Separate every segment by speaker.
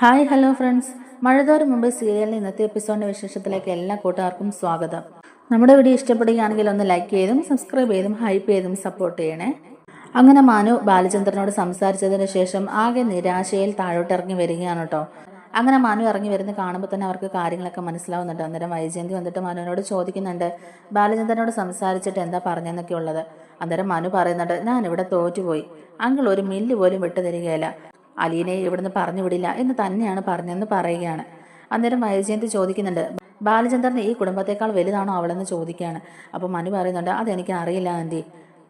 Speaker 1: Hi hello friends. മഴതോറും മുമ്പ് സീരിയലിന്റെ ഇന്നത്തെ എപ്പിസോഡിന്റെ വിശേഷത്തിലേക്ക് എല്ലാ കൂട്ടുകാർക്കും സ്വാഗതം. നമ്മുടെ വീഡിയോ ഇഷ്ടപ്പെടുകയാണെങ്കിൽ ഒന്ന് ലൈക്ക് ചെയ്തും സബ്സ്ക്രൈബ് ചെയ്തും ഹൈപ്പ് ചെയ്തും സപ്പോർട്ട് ചെയ്യണേ. അങ്ങനെ മാനു ബാലചന്ദ്രനോട് സംസാരിച്ചതിന് ശേഷം ആകെ നിരാശയിൽ താഴോട്ടിറങ്ങി വരികയാണ് കേട്ടോ. അങ്ങനെ മനു ഇറങ്ങി വരുന്ന കാണുമ്പോൾ തന്നെ അവർക്ക് കാര്യങ്ങളൊക്കെ മനസ്സിലാവുന്നുണ്ട്. അന്നേരം വൈജയന്തി വന്നിട്ട് മനുവിനോട് ചോദിക്കുന്നുണ്ട് ബാലചന്ദ്രനോട് സംസാരിച്ചിട്ട് എന്താ പറഞ്ഞെന്നൊക്കെ ഉള്ളത് അന്നേരം മനു പറയുന്നുണ്ട് ഞാൻ ഇവിടെ തോറ്റുപോയി. അങ്കിൾ ഒരു മില്ല് പോലും വിട്ടു തരികയില്ല. അലീനെ ഇവിടുന്ന് പറഞ്ഞു വിടില്ല എന്ന് തന്നെയാണ് പറഞ്ഞെന്ന് പറയുകയാണ്. അന്നേരം വൈജയന്തി ചോദിക്കുന്നുണ്ട് ബാലചന്ദ്രൻ ഈ കുടുംബത്തെക്കാൾ വലുതാണോ അവളെന്ന് ചോദിക്കുകയാണ്. അപ്പോൾ മനു പറയുന്നുണ്ട് അതെനിക്ക് അറിയില്ല ആന്റി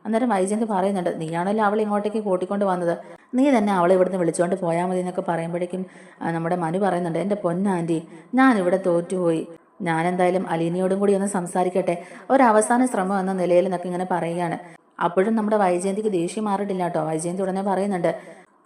Speaker 1: അന്നേരം വൈജയന്തി പറയുന്നുണ്ട് നീയാണല്ലോ അവളെ ഇങ്ങോട്ടേക്ക് കൂട്ടിക്കൊണ്ട് വന്നത്. നീ തന്നെ അവളെ ഇവിടുന്ന് വിളിച്ചുകൊണ്ട് പോയാൽ മതി എന്നൊക്കെ പറയുമ്പോഴേക്കും നമ്മുടെ മനു പറയുന്നുണ്ട് എന്റെ പൊന്നാന്റി ഞാനിവിടെ തോറ്റുപോയി. ഞാൻ എന്തായാലും അലീനയോടും കൂടി ഒന്ന് സംസാരിക്കട്ടെ. ഒരവസാന ശ്രമം എന്ന നിലയിൽ എന്നൊക്കെ ഇങ്ങനെ പറയുകയാണ്. അപ്പോഴും നമ്മുടെ വൈജയന്തിക്ക് ദേഷ്യം മാറിയിട്ടില്ല കേട്ടോ. വൈജയന്തി ഉടനെ പറയുന്നുണ്ട്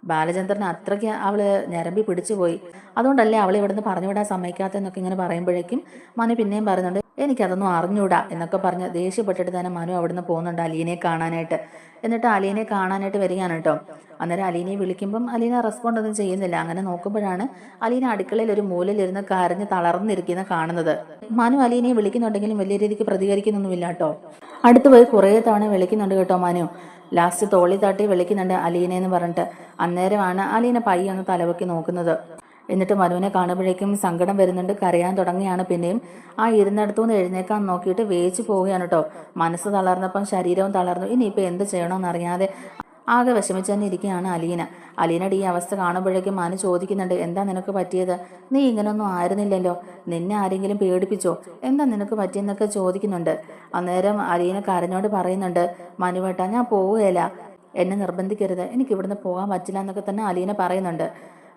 Speaker 1: ബാലചന്ദ്രൻ അത്രയ്ക്ക് അവൾ ഞരമ്പി പിടിച്ചുപോയി. അതുകൊണ്ടല്ലേ അവൾ ഇവിടുന്ന് പറഞ്ഞുവിടാൻ സമ്മതിക്കാത്തെന്നൊക്കെ ഇങ്ങനെ പറയുമ്പോഴേക്കും മനു പിന്നെയും പറയുന്നുണ്ട് എനിക്കതൊന്നും അറിഞ്ഞൂടാ എന്നൊക്കെ പറഞ്ഞ് ദേഷ്യപ്പെട്ടിട്ട് തന്നെ മനു അവിടുന്ന് പോകുന്നുണ്ട് അലീനെ കാണാനായിട്ട്. എന്നിട്ട് അലീനെ കാണാനായിട്ട് വരികയാണ് കേട്ടോ. അന്നേരം അലീനെ വിളിക്കുമ്പം അലീന റെസ്പോണ്ട് ഒന്നും ചെയ്യുന്നില്ല. അങ്ങനെ നോക്കുമ്പോഴാണ് അലീന അടുക്കളയിൽ ഒരു മൂലയിലിരുന്ന് കരഞ്ഞ് തളർന്നിരിക്കുന്ന കാണുന്നത്. മനു അലീനയെ വിളിക്കുന്നുണ്ടെങ്കിലും വലിയ രീതിക്ക് പ്രതികരിക്കുന്നൊന്നുമില്ല കേട്ടോ. അടുത്ത് പോയി കുറേ തവണ വിളിക്കുന്നുണ്ട് കേട്ടോ മനു. ലാസ്റ്റ് തോളി തട്ടി വിളിക്കുന്നുണ്ട് അലീന എന്ന് പറഞ്ഞിട്ട്. അന്നേരമാണ് അലീന പയ്യെ ഒന്ന് തലവക്കി നോക്കുന്നത്. എന്നിട്ട് മനുവിനെ കാണുമ്പോഴേക്കും സങ്കടം വരുന്നുണ്ട്. കരയാൻ തുടങ്ങിയാണ് പിന്നെയും. ആ ഇരുന്നിടത്തുനിന്ന് എഴുന്നേക്കാൻ നോക്കിയിട്ട് വേച്ച് പോവുകയാണ് കേട്ടോ മനസ്സ് തളർന്നപ്പം ശരീരവും തളർന്നു. ഇനിയിപ്പോൾ എന്ത് ചെയ്യണമെന്ന് അറിയാതെ ആകെ വിഷമിച്ചു തന്നെ ഇരിക്കുകയാണ് അലീന. അലീനയുടെ ഈ അവസ്ഥ കാണുമ്പോഴേക്കും മാനു ചോദിക്കുന്നുണ്ട് എന്താ നിനക്ക് പറ്റിയത്? നീ ഇങ്ങനൊന്നും ആയിരുന്നില്ലല്ലോ. നിന്നെ ആരെങ്കിലും പേടിപ്പിച്ചോ? എന്താ നിനക്ക് പറ്റിയെന്നൊക്കെ ചോദിക്കുന്നുണ്ട്. അന്നേരം അലീന കരഞ്ഞോട് പറയുന്നുണ്ട് മനുവേട്ട ഞാൻ പോവുകയില്ല. എന്നെ നിർബന്ധിക്കരുത്. എനിക്ക് ഇവിടുന്ന് പോകാൻ പറ്റില്ല എന്നൊക്കെ തന്നെ അലീന പറയുന്നുണ്ട്.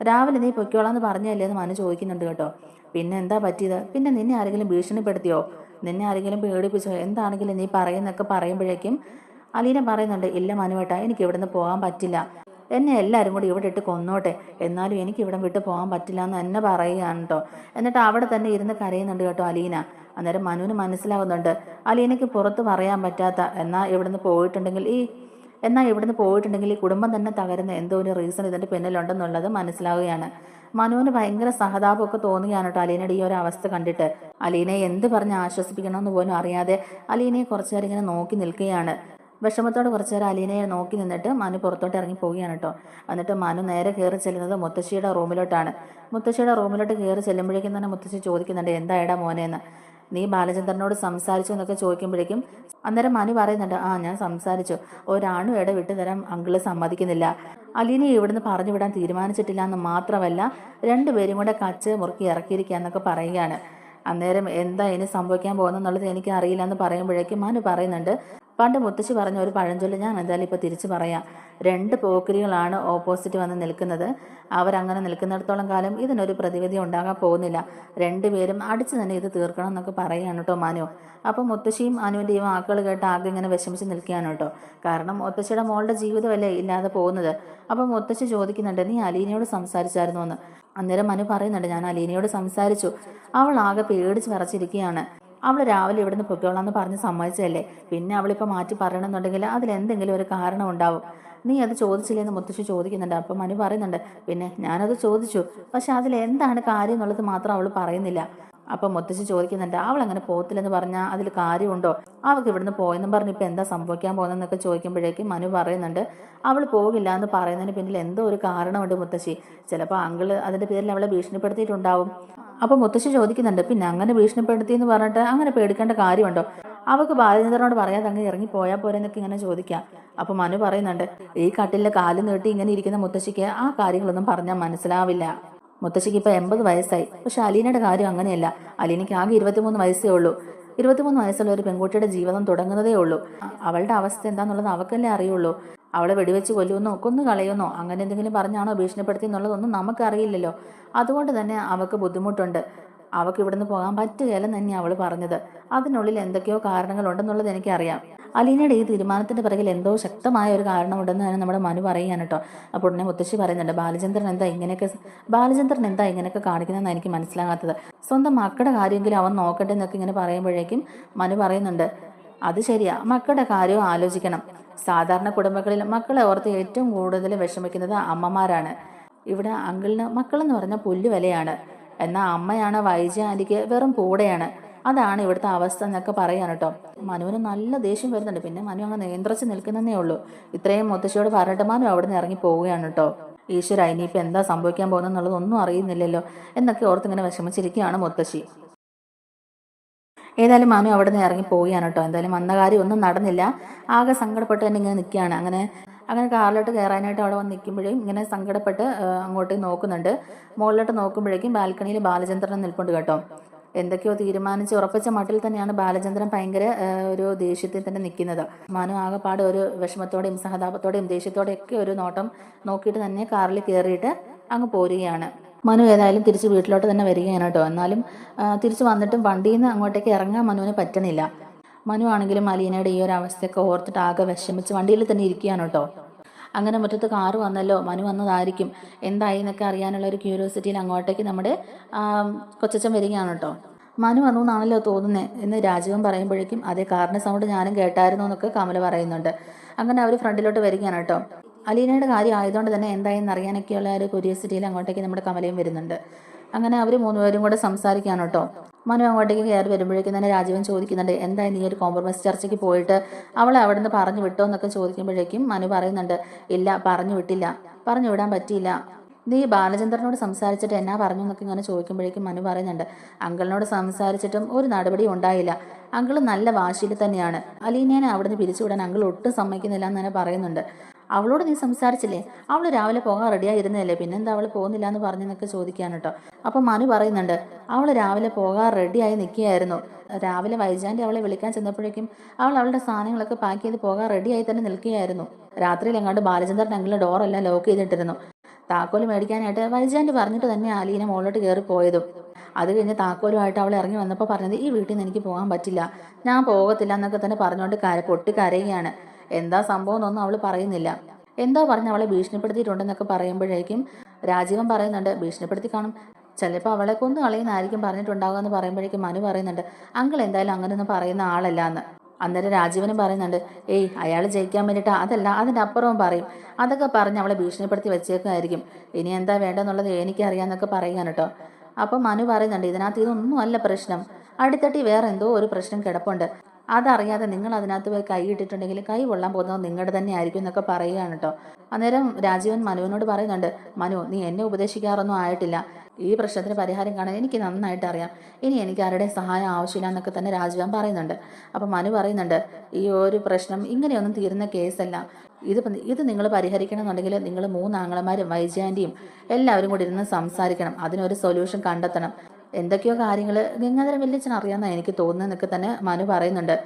Speaker 1: രാവിലെ നീ പൊയ്ക്കോളാന്ന് പറഞ്ഞല്ലേ എന്ന് മനു ചോദിക്കുന്നുണ്ട് കേട്ടോ. പിന്നെ എന്താ പറ്റിയത്? പിന്നെ നിന്നെ ആരെങ്കിലും ഭീഷണിപ്പെടുത്തിയോ? നിന്നെ ആരെങ്കിലും പേടിപ്പിച്ചോ? എന്താണെങ്കിലും നീ പറയുന്നൊക്കെ പറയുമ്പോഴേക്കും അലീന പറയുന്നുണ്ട് ഇല്ല മനുവേട്ട എനിക്ക് ഇവിടുന്ന് പോകാൻ പറ്റില്ല. എന്നെ എല്ലാവരും കൂടി ഇവിടെ ഇട്ട് കൊന്നോട്ടെ. എന്നാലും എനിക്ക് ഇവിടെ വിട്ട് പോകാൻ പറ്റില്ല എന്ന് എന്നെ പറയുകയാണ് കേട്ടോ എന്നിട്ട് അവിടെ തന്നെ ഇരുന്ന് കരയുന്നുണ്ട് കേട്ടോ അലീന. അന്നേരം മനുവിന് മനസ്സിലാവുന്നുണ്ട് അലീനയ്ക്ക് പുറത്ത് പറയാൻ പറ്റാത്ത എന്നാൽ ഇവിടുന്ന് പോയിട്ടുണ്ടെങ്കിൽ ഈ എന്നാൽ ഇവിടുന്ന് പോയിട്ടുണ്ടെങ്കിൽ ഈ കുടുംബം തന്നെ തകരുന്ന എന്തോ ഒരു റീസൺ ഇതിന്റെ പിന്നിലുണ്ടെന്നുള്ളത് മനസ്സിലാവുകയാണ്. മനുവിന് ഭയങ്കര സഹതാപമൊക്കെ തോന്നുകയാണ് കേട്ടോ അലീനയുടെ ഈ ഒരു അവസ്ഥ കണ്ടിട്ട്. അലീനയെ എന്ത് പറഞ്ഞ് ആശ്വസിപ്പിക്കണമെന്ന് പോലും അറിയാതെ അലീനയെ കുറച്ചു നേരം ഇങ്ങനെ നോക്കി നിൽക്കുകയാണ്. വിഷമത്തോടെ കുറച്ചു നേരം അലീനയെ നോക്കി നിന്നിട്ട് മനു പുറത്തോട്ട് ഇറങ്ങി പോവുകയാണ് കേട്ടോ. എന്നിട്ട് മനു നേരെ കയറി ചെല്ലുന്നത് മുത്തശ്ശിയുടെ റൂമിലോട്ടാണ്. മുത്തശ്ശിയുടെ റൂമിലോട്ട് കയറി ചെല്ലുമ്പോഴേക്കും തന്നെ മുത്തശ്ശി ചോദിക്കുന്നുണ്ട് എന്തായടാ മോനെന്ന് നീ ബാലചന്ദ്രനോട് സംസാരിച്ചു എന്നൊക്കെ ചോദിക്കുമ്പോഴേക്കും അന്നേരം മനു പറയുന്നുണ്ട് ആ ഞാൻ സംസാരിച്ചു. ഒരാണു ഇട വിട്ടുതരാൻ അങ്കിൾ സമ്മതിക്കുന്നില്ല. അലീനെ ഇവിടുന്ന് പറഞ്ഞു വിടാൻ തീരുമാനിച്ചിട്ടില്ല എന്ന് മാത്രമല്ല രണ്ടുപേരും കൂടെ കച്ച് മുറുക്കി ഇറക്കിയിരിക്കുക എന്നൊക്കെ പറയുകയാണ്. അന്നേരം എന്താ ഇനി സംഭവിക്കാൻ പോകുന്നത് എന്നുള്ളത് എനിക്ക് അറിയില്ല എന്ന് പറയുമ്പോഴേക്കും മനു പറയുന്നുണ്ട് പണ്ട് മുത്തശ്ശി പറഞ്ഞ ഒരു പഴഞ്ചൊല്ല് ഞാൻ എന്തായാലും ഇപ്പോൾ തിരിച്ചു പറയാം. രണ്ട് പോക്കിരികളാണ് ഓപ്പോസിറ്റ് വന്ന് നിൽക്കുന്നത്. അവരങ്ങനെ നിൽക്കുന്നിടത്തോളം കാലം ഇതിനൊരു പ്രതിവിധി ഉണ്ടാകാൻ പോകുന്നില്ല. രണ്ടുപേരും അടിച്ചു തന്നെ ഇത് തീർക്കണം എന്നൊക്കെ പറയുകയാണ് കേട്ടോ മനു. അപ്പോൾ മുത്തശ്ശിയും അനുവിന്റെയും വാക്കുകൾ കേട്ട് ആകെ ഇങ്ങനെ വിഷമിച്ച് നിൽക്കുകയാണ് കേട്ടോ. കാരണം മുത്തശ്ശിയുടെ മോളുടെ ജീവിതമല്ലേ ഇല്ലാതെ പോകുന്നത്. അപ്പോൾ മുത്തശ്ശി ചോദിക്കുന്നുണ്ട് നീ അലീനയോട് സംസാരിച്ചായിരുന്നു? എന്ന്. അന്നേരം മനു പറയുന്നുണ്ട് ഞാൻ അലീനയോട് സംസാരിച്ചു. അവൾ ആകെ പേടിച്ച് വിറച്ചിരിക്കുകയാണ്. അവൾ രാവിലെ ഇവിടുന്ന് പൊയ്ക്കോളാന്ന് പറഞ്ഞ് സമ്മതിച്ചതല്ലേ? പിന്നെ അവളിപ്പോൾ മാറ്റി പറയണമെന്നുണ്ടെങ്കിൽ അതിലെന്തെങ്കിലും ഒരു കാരണം ഉണ്ടാവും. നീ അത് ചോദിച്ചില്ലെന്ന് മുത്തശ്ശി ചോദിക്കുന്നുണ്ട്. അപ്പം മനു പറയുന്നുണ്ട് പിന്നെ ഞാനത് ചോദിച്ചു. പക്ഷെ അതിലെന്താണ് കാര്യം എന്നുള്ളത് മാത്രം അവൾ പറയുന്നില്ല. അപ്പം മുത്തശ്ശി ചോദിക്കുന്നുണ്ട് അവൾ അങ്ങനെ പോകത്തില്ലെന്ന് പറഞ്ഞാൽ അതിൽ കാര്യമുണ്ടോ? അവൾക്ക് ഇവിടുന്ന് പോയെന്നും പറഞ്ഞ് ഇപ്പം എന്താ സംഭവിക്കാൻ പോകുന്നതെന്നൊക്കെ ചോദിക്കുമ്പോഴേക്കും മനു പറയുന്നുണ്ട് അവൾ പോകില്ല എന്ന് പറയുന്നതിന് പിന്നിൽ എന്തോ ഒരു കാരണമുണ്ട് മുത്തശ്ശി. ചിലപ്പോൾ അങ്കിൾ അതിന്റെ പേരിൽ അവളെ ഭീഷണിപ്പെടുത്തിയിട്ടുണ്ടാവും. അപ്പോൾ മുത്തശ്ശി ചോദിക്കുന്നുണ്ട് പിന്നെ അങ്ങനെ ഭീഷണിപ്പെടുത്തി എന്ന് പറഞ്ഞിട്ട് അങ്ങനെ പേടിക്കേണ്ട കാര്യമുണ്ടോ? അവൾക്ക് ബാലചന്ദ്രനോട് പറയാതെ അങ്ങ് ഇറങ്ങി പോയാൽ പോരെന്നൊക്കെ ഇങ്ങനെ ചോദിക്കാം. അപ്പോൾ മനു പറയുന്നുണ്ട് ഈ കട്ടിലെ കാൽ നീട്ടി ഇങ്ങനെ ഇരിക്കുന്ന മുത്തശ്ശിക്ക് ആ കാര്യങ്ങളൊന്നും പറഞ്ഞാൽ മനസ്സിലാവില്ല. മുത്തശ്ശിക്ക് ഇപ്പോൾ എൺപത് വയസ്സായി. പക്ഷെ അലീനയുടെ കാര്യം അങ്ങനെയല്ല. അലീനയ്ക്ക് ആകെ ഇരുപത്തിമൂന്ന് വയസ്സേ ഉള്ളൂ. ഇരുപത്തിമൂന്ന് വയസ്സുള്ള ഒരു പെൺകുട്ടിയുടെ ജീവിതം തുടങ്ങുന്നതേ ഉള്ളൂ. അവളുടെ അവസ്ഥ എന്താണെന്നുള്ളത് അവക്കല്ലേ അറിയുള്ളൂ. അവളെ വെടിവെച്ച് കൊല്ലുമെന്നോ കൊന്നു കളയുന്നോ അങ്ങനെ എന്തെങ്കിലും പറഞ്ഞാണോ ഭീഷണിപ്പെടുത്തി എന്നുള്ളതൊന്നും നമുക്കറിയില്ലല്ലോ. അതുകൊണ്ട് തന്നെ അവൾക്ക് ബുദ്ധിമുട്ടുണ്ട്. അവൾക്ക് ഇവിടുന്ന് പോകാൻ പറ്റുകയില്ലെന്ന് തന്നെയാണ് അവൾ പറഞ്ഞത്. അതിനുള്ളിൽ എന്തൊക്കെയോ കാരണങ്ങളുണ്ടെന്നുള്ളത് എനിക്കറിയാം. അലീനയുടെ ഈ തീരുമാനത്തിന്റെ പിറകിൽ എന്തോ ശക്തമായ ഒരു കാരണമുണ്ടെന്ന് തന്നെ നമ്മുടെ മനു പറയുകയാണ് കേട്ടോ. അപ്പോൾ ഉടനെ മുത്തശ്ശി പറയുന്നുണ്ട് ബാലചന്ദ്രൻ എന്താ ഇങ്ങനെയൊക്കെ ബാലചന്ദ്രൻ എന്താ ഇങ്ങനെയൊക്കെ കാണിക്കുന്നതെന്ന് എനിക്ക് മനസ്സിലാകാത്തത്. സ്വന്തം മക്കളുടെ കാര്യമെങ്കിലും അവൻ നോക്കട്ടെ എന്നൊക്കെ ഇങ്ങനെ പറയുമ്പോഴേക്കും മനു പറയുന്നുണ്ട് അത് ശരിയാ മക്കളുടെ കാര്യവും ആലോചിക്കണം. സാധാരണ കുടുംബങ്ങളിൽ മക്കളെ ഓർത്ത് ഏറ്റവും കൂടുതൽ വിഷമിക്കുന്നത് അമ്മമാരാണ്. ഇവിടെ അങ്കിളിന് മക്കളെന്ന് പറഞ്ഞാൽ പുല്ല് വിലയാണ് എന്നാൽ അമ്മയാണ് വൈജാലിക്ക് വെറും കൂടെയാണ്. അതാണ് ഇവിടുത്തെ അവസ്ഥ എന്നൊക്കെ പറയാണ് കേട്ടോ. മനുവിന് നല്ല ദേഷ്യം വരുന്നുണ്ട്. പിന്നെ മനു അങ്ങ് നിയന്ത്രിച്ച് നിൽക്കുന്നതേ ഉള്ളൂ. ഇത്രയും മുത്തശ്ശിയോട് പറഞ്ഞിട്ട് മനു അവിടെ നിന്ന് ഇറങ്ങി പോവുകയാണ് കേട്ടോ. ഈശ്വര ഇനിയിപ്പോൾ എന്താ സംഭവിക്കാൻ പോകുന്നത് എന്നുള്ളതൊന്നും അറിയുന്നില്ലല്ലോ എന്നൊക്കെ ഓർത്തിങ്ങനെ വിഷമിച്ചിരിക്കുകയാണ് മുത്തശ്ശി. ഏതായാലും മാമി അവിടെ നിന്ന് ഇറങ്ങി പോവുകയാണ് കേട്ടോ. എന്തായാലും വന്ന കാര്യം ഒന്നും നടന്നില്ല. ആകെ സങ്കടപ്പെട്ട് തന്നെ ഇങ്ങനെ നിൽക്കുകയാണ്. അങ്ങനെ അങ്ങനെ കാറിലോട്ട് കയറാനായിട്ട് അവിടെ വന്ന് നിൽക്കുമ്പോഴേ ഇങ്ങനെ സങ്കടപ്പെട്ട് അങ്ങോട്ട് നോക്കുന്നുണ്ട്. മുകളിലോട്ട് നോക്കുമ്പോഴേക്കും ബാൽക്കണിയിൽ ബാലചന്ദ്രൻ നിൽപ്പുണ്ട് കേട്ടോ. എന്തൊക്കെയോ തീരുമാനിച്ച് ഉറപ്പിച്ച മട്ടിൽ തന്നെയാണ് ബാലചന്ദ്രൻ ഭയങ്കര ഒരു ദേഷ്യത്തിൽ തന്നെ നിൽക്കുന്നത്. മനു ആകെപ്പാട് ഒരു വിഷമത്തോടെയും സഹതാപത്തോടെയും ദേഷ്യത്തോടെയൊക്കെ ഒരു നോട്ടം നോക്കിയിട്ട് തന്നെ കാറിൽ കയറിയിട്ട് അങ്ങ് പോരുകയാണ്. മനു ഏതായാലും തിരിച്ച് വീട്ടിലോട്ട് തന്നെ വരികയാണ് കേട്ടോ. എന്നാലും തിരിച്ച് വന്നിട്ടും വണ്ടിയിൽ നിന്ന് അങ്ങോട്ടേക്ക് ഇറങ്ങാൻ മനുവിന് പറ്റണില്ല. മനു ആണെങ്കിലും അലീനയുടെ ഈ ഒരു അവസ്ഥയൊക്കെ ഓർത്തിട്ട് ആകെ വിഷമിച്ച് വണ്ടിയിൽ തന്നെ ഇരിക്കുകയാണ് കേട്ടോ. അങ്ങനെ മുറ്റത്ത് കാറ് വന്നല്ലോ. മനു വന്നതായിരിക്കും. എന്തായി എന്നൊക്കെ അറിയാനുള്ള ഒരു ക്യൂരിയോസിറ്റിയിൽ അങ്ങോട്ടേക്ക് നമ്മുടെ കൊച്ചച്ചൻ വരികയാണ് കേട്ടോ. മനു വന്നു എന്നാണല്ലോ തോന്നുന്നത് എന്ന് രാജീവൻ പറയുമ്പോഴേക്കും അതേ കാറിന്റെ സൗണ്ട് ഞാനും കേട്ടായിരുന്നു എന്നൊക്കെ കമല പറയുന്നുണ്ട്. അങ്ങനെ അവർ ഫ്രണ്ടിലോട്ട് വരികയാണ് കേട്ടോ. അലീനയുടെ കാര്യം ആയതുകൊണ്ട് തന്നെ എന്തായെന്ന് അറിയാനൊക്കെയുള്ള ഒരു ക്യൂരിയസിറ്റിയിൽ അങ്ങോട്ടേക്ക് നമ്മുടെ കമലയും വരുന്നുണ്ട്. അങ്ങനെ അവർ മൂന്നുപേരും കൂടെ സംസാരിക്കുകയാണ് കേട്ടോ. മനു അങ്ങോട്ടേക്ക് കയറി വരുമ്പോഴേക്കും തന്നെ രാജീവൻ ചോദിക്കുന്നുണ്ട് എന്തായി നീ ഒരു കോംപ്രമൈസ് ചർച്ചയ്ക്ക് പോയിട്ട്? അവളെ അവിടെ നിന്ന് പറഞ്ഞു വിട്ടോ? എന്നൊക്കെ ചോദിക്കുമ്പോഴേക്കും മനു പറയുന്നുണ്ട് ഇല്ല പറഞ്ഞു വിട്ടില്ല. പറഞ്ഞു വിടാൻ പറ്റിയില്ല. നീ ബാലചന്ദ്രനോട് സംസാരിച്ചിട്ട് എന്നാ പറഞ്ഞു? എന്നൊക്കെ ഇങ്ങനെ ചോദിക്കുമ്പോഴേക്കും മനു പറയുന്നുണ്ട് അങ്കിളിനോട് സംസാരിച്ചിട്ടും ഒരു നടപടി ഉണ്ടായില്ല. അങ്കിൾ നല്ല വാശിയിൽ തന്നെയാണ്. അലീനേനെ അവിടുന്ന് പിരിച്ചുവിടാൻ അങ്കിൾ ഒട്ടും സമ്മതിക്കുന്നില്ല എന്ന് തന്നെ പറയുന്നുണ്ട്. അവളോട് നീ സംസാരിച്ചില്ലേ? അവൾ രാവിലെ പോകാൻ റെഡിയായി ഇരുന്നതല്ലേ പിന്നെന്താ അവൾ പോകുന്നില്ല എന്ന് പറഞ്ഞെന്നൊക്കെ ചോദിക്കാൻ കേട്ടോ അപ്പം മനു പറയുന്നുണ്ട് അവൾ രാവിലെ പോകാൻ റെഡിയായി നിൽക്കുകയായിരുന്നു. രാവിലെ വൈജാന്റെ അവളെ വിളിക്കാൻ ചെന്നപ്പോഴേക്കും അവൾ അവളുടെ സാധനങ്ങളൊക്കെ പാക്ക് ചെയ്ത് പോകാൻ റെഡിയായി തന്നെ നിൽക്കുകയായിരുന്നു. രാത്രിയിൽ എങ്ങാണ്ട് ബാലചന്ദ്രൻ അങ്കിളിന്റെ ഡോറെല്ലാം ലോക്ക് ചെയ്തിട്ടിരുന്നു. താക്കോൽ മേടിക്കാനായിട്ട് വൈജാന്റെ പറഞ്ഞിട്ട് തന്നെ അലീന മുകളിലോട്ട് കയറി പോയതും. അത് കഴിഞ്ഞ് താക്കോലുമായിട്ട് അവൾ ഇറങ്ങി വന്നപ്പോൾ പറഞ്ഞത് ഈ വീട്ടിൽ നിന്ന് എനിക്ക് പോകാൻ പറ്റില്ല. ഞാൻ പോകത്തില്ല എന്നൊക്കെ തന്നെ പറഞ്ഞുകൊണ്ട് കര പൊട്ടി കരയുകയാണ്. എന്താ സംഭവം എന്നൊന്നും അവൾ പറയുന്നില്ല. എന്താ പറഞ്ഞ അവളെ ഭീഷണിപ്പെടുത്തിയിട്ടുണ്ടെന്നൊക്കെ പറയുമ്പോഴേക്കും രാജീവൻ പറയുന്നുണ്ട് ഭീഷണിപ്പെടുത്തി കാണും. ചിലപ്പോൾ അവളെ കൊന്നു കളയുന്നതായിരിക്കും പറഞ്ഞിട്ടുണ്ടാകുക എന്ന് പറയുമ്പോഴേക്കും മനു പറയുന്നുണ്ട് അങ്കിൾ എന്തായാലും അങ്ങനെയൊന്നും പറയുന്ന ആളല്ല എന്ന്. അന്നേരം രാജീവനും പറയുന്നുണ്ട് ഏയ് അയാൾ ജയിക്കാൻ വേണ്ടിയിട്ട് അതല്ല അതിന്റെ അപ്പുറവും പറയും. അതൊക്കെ പറഞ്ഞ് അവളെ ഭീഷണിപ്പെടുത്തി വെച്ചേക്കുമായിരിക്കും. ഇനി എന്താ വേണ്ടെന്നുള്ളത് എനിക്കറിയാമെന്നൊക്കെ പറയാൻ കേട്ടോ. അപ്പം മനു പറയുന്നുണ്ട് ഇതിനകത്ത് ഇതൊന്നും അല്ല പ്രശ്നം. അടിത്തട്ടി വേറെ എന്തോ ഒരു പ്രശ്നം കിടപ്പുണ്ട്. അതറിയാതെ നിങ്ങൾ അതിനകത്ത് പോയി കൈ ഇട്ടിട്ടുണ്ടെങ്കിൽ കൈ കൊള്ളാൻ പോകുന്നത് നിങ്ങളുടെ തന്നെ ആയിരിക്കും എന്നൊക്കെ പറയുകയാണ് കേട്ടോ. അന്നേരം രാജീവൻ മനുവിനോട് പറയുന്നുണ്ട് മനു നീ എന്നെ ഉപദേശിക്കാറൊന്നും ആയിട്ടില്ല. ഈ പ്രശ്നത്തിന് പരിഹാരം കാണാൻ എനിക്ക് നന്നായിട്ട് അറിയാം. ഇനി എനിക്ക് ആരുടെയും സഹായം ആവശ്യമില്ല എന്നൊക്കെ തന്നെ രാജീവൻ പറയുന്നുണ്ട്. അപ്പം മനു പറയുന്നുണ്ട് ഈ ഒരു പ്രശ്നം ഇങ്ങനെയൊന്നും തീരുന്ന കേസല്ല. ഇത് ഇത് നിങ്ങൾ പരിഹരിക്കണമെന്നുണ്ടെങ്കിൽ നിങ്ങൾ മൂന്നാങ്ങളമാരും വൈജയാന്റെയും എല്ലാവരും കൂടി ഇരുന്ന് സംസാരിക്കണം. അതിനൊരു സൊല്യൂഷൻ കണ്ടെത്തണം. എന്തൊക്കെയോ കാര്യങ്ങൾ ഗംഗാധര വല്യച്ഛൻ അറിയാമെന്നാണ് എനിക്ക് തോന്നുന്നതെന്നൊക്കെ തന്നെ മനു പറയുന്നുണ്ട്.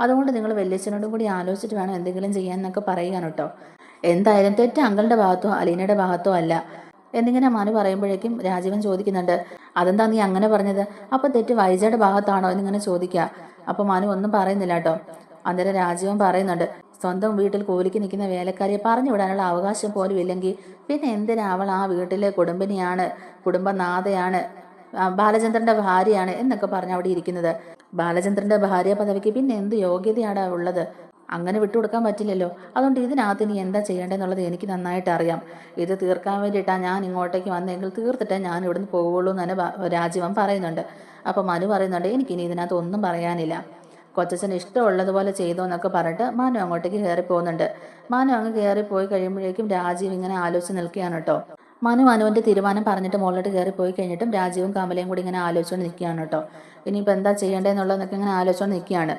Speaker 1: അതുകൊണ്ട് നിങ്ങൾ വല്യച്ഛനോടും കൂടി ആലോചിച്ചിട്ട് വേണം എന്തെങ്കിലും ചെയ്യാൻ എന്നൊക്കെ പറയുകയാണ് കേട്ടോ എന്തായാലും തെറ്റ് അങ്കളുടെ ഭാഗത്തോ അലീനയുടെ ഭാഗത്തോ അല്ല. എന്നിങ്ങനെ മനു പറയുമ്പോഴേക്കും രാജീവൻ ചോദിക്കുന്നുണ്ട് അതെന്താ നീ അങ്ങനെ പറഞ്ഞത്? അപ്പോൾ തെറ്റ് വൈജയുടെ ഭാഗത്താണോ? എന്നിങ്ങനെ ചോദിക്കുക അപ്പോൾ മനു ഒന്നും പറയുന്നില്ല കേട്ടോ അന്നേരം രാജീവൻ പറയുന്നുണ്ട് സ്വന്തം വീട്ടിൽ കൂലിക്ക് നിൽക്കുന്ന വേലക്കാരിയെ പറഞ്ഞു വിടാനുള്ള അവകാശം പോലും ഇല്ലെങ്കിൽ പിന്നെ എന്തിനാ അവൾ ആ വീട്ടിലെ കുടുംബിനിയാണ് കുടുംബനാഥയാണ് ബാലചന്ദ്രന്റെ ഭാര്യയാണ് എന്നൊക്കെ പറഞ്ഞ് അവിടെ ഇരിക്കുന്നത്. ബാലചന്ദ്രന്റെ ഭാര്യ പദവിക്ക് പിന്നെ എന്ത് യോഗ്യതയാണ് ഉള്ളത്? അങ്ങനെ വിട്ടുകൊടുക്കാൻ പറ്റില്ലല്ലോ. അതുകൊണ്ട് ഇതിനകത്ത് ഇനി എന്താ ചെയ്യേണ്ടതെന്നുള്ളത് എനിക്ക് നന്നായിട്ട് അറിയാം. ഇത് തീർക്കാൻ വേണ്ടിയിട്ടാണ് ഞാൻ ഇങ്ങോട്ടേക്ക് വന്നെങ്കിൽ തീർത്തിട്ടേ ഞാൻ ഇവിടുന്ന് പോവുള്ളൂ എന്ന് തന്നെ രാജീവൻ പറയുന്നുണ്ട്. അപ്പോൾ മനു പറയുന്നുണ്ട് എനിക്കിനി ഇതിനകത്ത് ഒന്നും പറയാനില്ല. കൊച്ചച്ഛന് ഇഷ്ടമുള്ളതുപോലെ ചെയ്തോ എന്നൊക്കെ പറഞ്ഞിട്ട് മാനു അങ്ങോട്ടേക്ക് കയറി പോകുന്നുണ്ട് മാനു അങ്ങ് കയറി പോയി കഴിയുമ്പോഴേക്കും രാജീവ് ഇങ്ങനെ ആലോചിച്ച് നിൽക്കുകയാണ് കേട്ടോ. മനു മനുവിന്റെ തീരുമാനം പറഞ്ഞിട്ട് മുകളിലോട്ട് കയറി പോയി കഴിഞ്ഞിട്ടും രാജീവും കമലയും കൂടി ഇങ്ങനെ ആലോചിച്ചുകൊണ്ട് നിൽക്കുകയാണ് കേട്ടോ. ഇനിയിപ്പോൾ എന്താ ചെയ്യേണ്ടതെന്നുള്ളതെന്നൊക്കെ ഇങ്ങനെ ആലോചിച്ചുകൊണ്ട് നിൽക്കുകയാണ്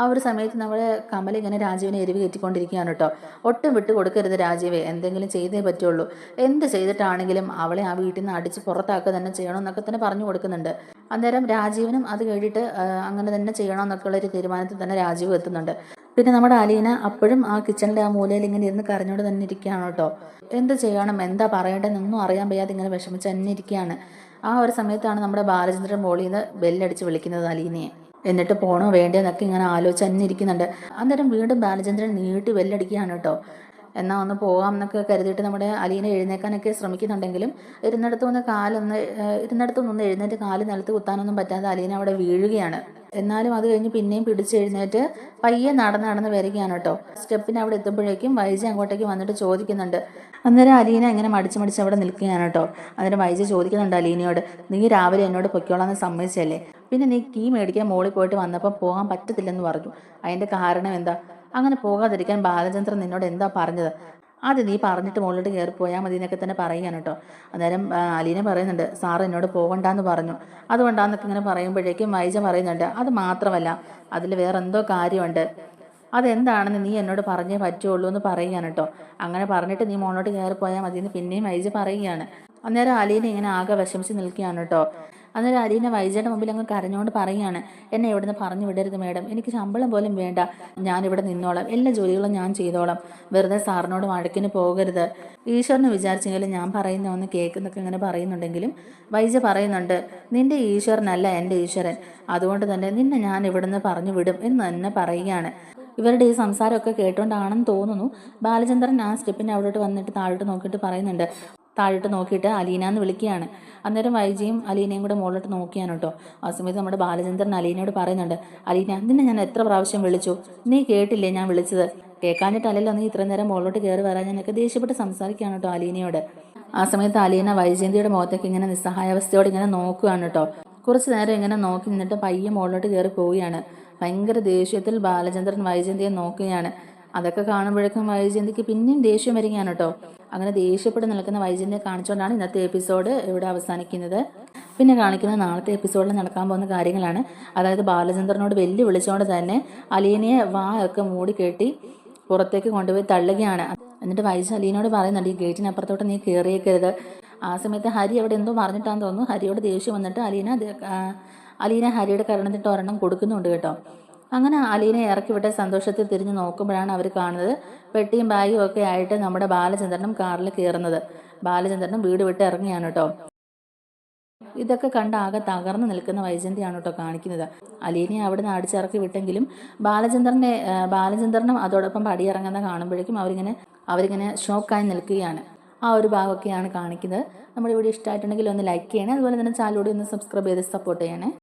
Speaker 1: ആ ഒരു സമയത്ത് നമ്മൾ കമല ഇങ്ങനെ രാജീവിനെ എരിവ് കയറ്റിക്കൊണ്ടിരിക്കുകയാണ് കേട്ടോ. ഒട്ടും വിട്ടു കൊടുക്കരുത് രാജീവെ എന്തെങ്കിലും ചെയ്തേ പറ്റുള്ളൂ. എന്ത് ചെയ്തിട്ടാണെങ്കിലും അവളെ ആ വീട്ടിൽ നിന്ന് അടിച്ച് പുറത്താക്കുക തന്നെ ചെയ്യണമെന്നൊക്കെ തന്നെ പറഞ്ഞു കൊടുക്കുന്നുണ്ട്. അന്നേരം രാജീവിനും അത് കേട്ടിട്ട് അങ്ങനെ തന്നെ ചെയ്യണമെന്നൊക്കെ ഉള്ള ഒരു തീരുമാനത്തിൽ തന്നെ രാജീവ് എത്തുന്നുണ്ട്. പിന്നെ നമ്മുടെ അലീന അപ്പോഴും ആ കിച്ചണിന്റെ ആ മൂലയിൽ ഇങ്ങനെ ഇരുന്ന് കരഞ്ഞോണ്ട് തന്നെ ഇരിക്കുകയാണ് കേട്ടോ. എന്ത് ചെയ്യണം? എന്താ പറയേണ്ടതെന്നൊന്നും അറിയാൻ വയ്യാതെ ഇങ്ങനെ വിഷമിച്ച് തന്നെ ഇരിക്കുകയാണ്. ആ ഒരു സമയത്താണ് നമ്മുടെ ബാലചന്ദ്രൻ മോളിൽ നിന്ന് ബെല്ലടിച്ച് വിളിക്കുന്നത് അലീനയെ. എന്നിട്ട് പോണോ വേണ്ടതെന്നൊക്കെ ഇങ്ങനെ ആലോചിച്ച് തന്നെ ഇരിക്കുന്നുണ്ട്. അന്നേരം വീണ്ടും ബാലചന്ദ്രൻ നീട്ടി ബെല്ലടിക്കുകയാണ് കേട്ടോ. എന്നാൽ ഒന്ന് പോകാം എന്നൊക്കെ കരുതിയിട്ട് നമ്മുടെ അലീന എഴുന്നേക്കാനൊക്കെ ശ്രമിക്കുന്നുണ്ടെങ്കിലും ഇരുന്നിടത്തു നിന്ന് കാലൊന്ന് ഇരുന്നിടത്തു നിന്ന് എഴുന്നേറ്റ് കാൽ നിലത്ത് കുത്താനൊന്നും പറ്റാതെ അലീന അവിടെ വീഴുകയാണ്. എന്നാലും അത് കഴിഞ്ഞ് പിന്നെയും പിടിച്ചെഴുന്നേറ്റ് പയ്യെ നടന്ന് നടന്ന് വരികയാണ് കേട്ടോ. സ്റ്റെപ്പിന് അവിടെ എത്തുമ്പോഴേക്കും വൈജി അങ്ങോട്ടേക്ക് വന്നിട്ട് ചോദിക്കുന്നുണ്ട്. അന്നേരം അലീന ഇങ്ങനെ മടിച്ച് മടിച്ച് അവിടെ നിൽക്കുകയാണ് കേട്ടോ. അന്നേരം വൈജി ചോദിക്കുന്നുണ്ട് അലീനയോട് നീ രാവിലെ എന്നോട് പൊയ്ക്കോളാന്ന് സമ്മതിച്ചല്ലേ? പിന്നെ നീ കീ മേടിക്കാൻ മോളിൽ പോയിട്ട് വന്നപ്പോൾ പോകാൻ പറ്റത്തില്ലെന്ന് പറഞ്ഞു. അതിന്റെ കാരണം എന്താ? അങ്ങനെ പോകാതിരിക്കാൻ ബാലചന്ദ്രൻ നിന്നോട് എന്താ പറഞ്ഞത്? അത് നീ പറഞ്ഞിട്ട് മുകളിലോട്ട് കയറി പോയാൽ മതി എന്നൊക്കെ തന്നെ പറയുകയാണ് കേട്ടോ. അന്നേരം അലീന പറയുന്നുണ്ട് സാർ എന്നോട് പോകണ്ടെന്ന് പറഞ്ഞു. അതുകൊണ്ടാന്നൊക്കെ ഇങ്ങനെ പറയുമ്പോഴേക്കും വൈജ പറയുന്നുണ്ട് അത് മാത്രമല്ല അതിൽ വേറെ എന്തോ കാര്യമുണ്ട്. അതെന്താണെന്ന് നീ എന്നോട് പറഞ്ഞേ പറ്റുള്ളൂ എന്ന് പറയുകയാണ് കേട്ടോ. അങ്ങനെ പറഞ്ഞിട്ട് നീ മുകളിലോട്ട് കയറി പോയാൽ മതി എന്ന് പിന്നെയും വൈജ പറയുകയാണ്. അന്നേരം അലീന ഇങ്ങനെ ആകെ വിഷമിച്ച് നിൽക്കുകയാണ് കേട്ടോ. അന്നേരം അലീന വൈജയുടെ മുമ്പിൽ അങ്ങ് കരഞ്ഞുകൊണ്ട് പറയുകയാണ് എന്നെ ഇവിടുന്ന് പറഞ്ഞു വിടരുത് മേഡം. എനിക്ക് ശമ്പളം പോലും വേണ്ട. ഞാൻ ഇവിടെ നിന്നോളാം. എല്ലാ ജോലികളും ഞാൻ ചെയ്തോളാം. വെറുതെ സാറിനോട് വഴക്കിന് പോകരുത്. ഈശ്വരനെ വിചാരിച്ചെങ്കിലും ഞാൻ പറയുന്ന ഒന്ന് കേൾക്കുന്നൊക്കെ ഇങ്ങനെ പറയുന്നുണ്ടെങ്കിലും വൈജ പറയുന്നുണ്ട് നിന്റെ ഈശ്വരനല്ല എന്റെ ഈശ്വരൻ. അതുകൊണ്ട് തന്നെ നിന്നെ ഞാൻ ഇവിടുന്ന് പറഞ്ഞു വിടും എന്ന് തന്നെ പറയുകയാണ്. ഇവരുടെ ഈ സംസാരമൊക്കെ കേട്ടോണ്ടാണെന്ന് തോന്നുന്നു. ബാലചന്ദ്രൻ ആ സ്റ്റെപ്പിന്റെ അവിടോട്ട് വന്നിട്ട് താഴോട്ട് നോക്കിയിട്ട് പറയുന്നുണ്ട് താഴോട്ട് നോക്കിയിട്ട് അലീന എന്ന് വിളിക്കുകയാണ്. അന്നേരം വൈജിയും അലീനയും കൂടെ മുകളിലോട്ട് നോക്കിയാണ് കേട്ടോ. ആ സമയത്ത് നമ്മുടെ ബാലചന്ദ്രൻ അലീനയോട് പറയുന്നുണ്ട് അലീന നിന്നെ ഞാൻ എത്ര പ്രാവശ്യം വിളിച്ചു? നീ കേട്ടില്ലേ ഞാൻ വിളിച്ചത്? കേൾക്കാഞ്ഞിട്ടല്ലല്ലോ നീ ഇത്ര നേരം മുകളിലോട്ട് കയറി വരാൻ. ഞാനൊക്കെ ദേഷ്യപ്പെട്ട് സംസാരിക്കുകയാണ് കേട്ടോ അലീനയോട്. ആ സമയത്ത് അലീന വൈജയന്തിയുടെ മുഖത്തേക്ക് ഇങ്ങനെ നിസ്സഹായാവസ്ഥയോടെ ഇങ്ങനെ നോക്കുകയാണ് കേട്ടോ. കുറച്ച് നേരം ഇങ്ങനെ നോക്കി നിന്നിട്ട് പയ്യെ മുകളിലോട്ട് കയറി പോവുകയാണ്. ഭയങ്കര ദേഷ്യത്തിൽ ബാലചന്ദ്രൻ വൈജയന്തിയെ നോക്കുകയാണ്. അതൊക്കെ കാണുമ്പോഴേക്കും വൈജയന്തിക്ക് പിന്നെയും ദേഷ്യം വരികയാണ് കേട്ടോ. അങ്ങനെ ദേഷ്യപ്പെട്ട് നിൽക്കുന്ന വൈജിനെ കാണിച്ചുകൊണ്ടാണ് ഇന്നത്തെ എപ്പിസോഡ് ഇവിടെ അവസാനിക്കുന്നത്. പിന്നെ കാണിക്കുന്നത് നാളത്തെ എപ്പിസോഡിൽ നടക്കാൻ പോകുന്ന കാര്യങ്ങളാണ്. അതായത് ബാലചന്ദ്രനോട് വെല്ലു വിളിച്ചുകൊണ്ട് തന്നെ അലീനയെ വാ ഒക്കെ മൂടി കെട്ടി പുറത്തേക്ക് കൊണ്ടുപോയി തള്ളുകയാണ്. എന്നിട്ട് വൈജ അലീനോട് പറയുന്നുണ്ട് ഈ ഗേറ്റിനപ്പുറത്തോട്ട് നീ കയറിയേക്കരുത് ആ സമയത്ത് ഹരി അവിടെ എന്തോ പറഞ്ഞിട്ടാന്ന് തോന്നുന്നു. ഹരിയോട് ദേഷ്യം വന്നിട്ട് അലീന അലീന ഹരിയുടെ കരണത്തിട്ട് ഒരെണ്ണം കൊടുക്കുന്നുണ്ട് കേട്ടോ. അങ്ങനെ അലീനെ ഇറക്കി വിട്ട സന്തോഷത്തിൽ തിരിഞ്ഞ് നോക്കുമ്പോഴാണ് അവർ കാണുന്നത്. പെട്ടിയും ബാഗും ഒക്കെ ആയിട്ട് നമ്മുടെ ബാലചന്ദ്രനും കാറിൽ കയറുന്നത്. ബാലചന്ദ്രനും വീട് വിട്ട് ഇറങ്ങിയാണ് കേട്ടോ. ഇതൊക്കെ കണ്ട് ആകെ തകർന്നു നിൽക്കുന്ന വൈജന്തിയാണ് കേട്ടോ കാണിക്കുന്നത്. അലീനെ അവിടെ നിന്ന് അടിച്ചിറക്കി വിട്ടെങ്കിലും ബാലചന്ദ്രനെ ബാലചന്ദ്രനും അതോടൊപ്പം പടിയിറങ്ങുന്ന കാണുമ്പോഴേക്കും അവരിങ്ങനെ അവരിങ്ങനെ ഷോക്കായി നിൽക്കുകയാണ്. ആ ഒരു ഭാഗമൊക്കെയാണ് കാണിക്കുന്നത്. നമ്മുടെ വീഡിയോ ഇഷ്ടമായിട്ടുണ്ടെങ്കിൽ ഒന്ന് ലൈക്ക് ചെയ്യണേ. അതുപോലെ തന്നെ ചാനലോട് ഒന്ന് സബ്സ്ക്രൈബ് ചെയ്ത് സപ്പോർട്ട് ചെയ്യണേ.